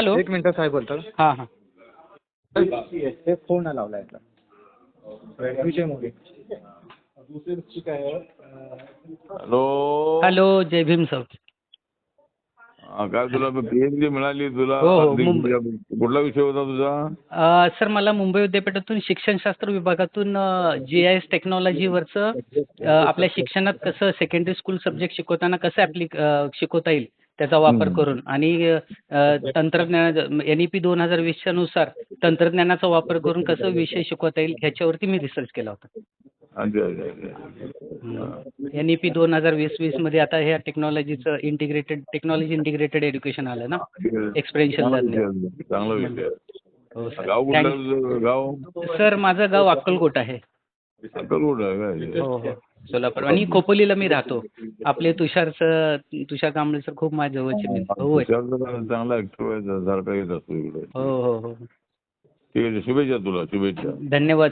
Hello. एक minute साहेब बोलतात हां हां. ते फोन लावला याचा विजय मोरे. हॅलो. हॅलो जय भीम सर. काय तुला पीएचडी मिळाली तुला? हो, हो, मुंबई. कुठला विषय होता तुझा? अ, सर मला मुंबई विद्यापीठातून शिक्षणशास्त्र विभागातून जी आय एस टेक्नॉलॉजीवरचं अ, आपल्या शिक्षणात कसं सेकंडरी स्कूल सब्जेक्ट शिकवताना कसं शिकवता येईल? त्याचा वापर. करून. आणि तंत्रज्ञान एन ई पी दोन हजार वीसच्या नुसार तंत्रज्ञानाचा वापर करून कसं विषय शिकवता येईल ह्याच्यावरती मी रिसर्च केला होता. अच्छा अच्छा अच्छा एन ई पी दोन हजार वीस वीसमध्ये आता ह्या टेक्नॉलॉजीचं इंटिग्रेटेड टेक्नॉलॉजी इंटिग्रेटेड एज्युकेशन आलं ना? एक्सपिरियन्शियल लर्निंग सर माझं गाव अक्कलकोट आहे. हो हो. सोलापूर. आणि खोपोलीला मी राहतो. आपले तुषारचं तुषार कांबळे सर खूप माझ्या जवळचे मित्र. भाऊ आहेत तुषार चांगला ऍक्टिव्ह आहे सारखा येत असतो इकडे. हो हो हो. ठीक आहे शुभेच्छा तुला शुभेच्छा. धन्यवाद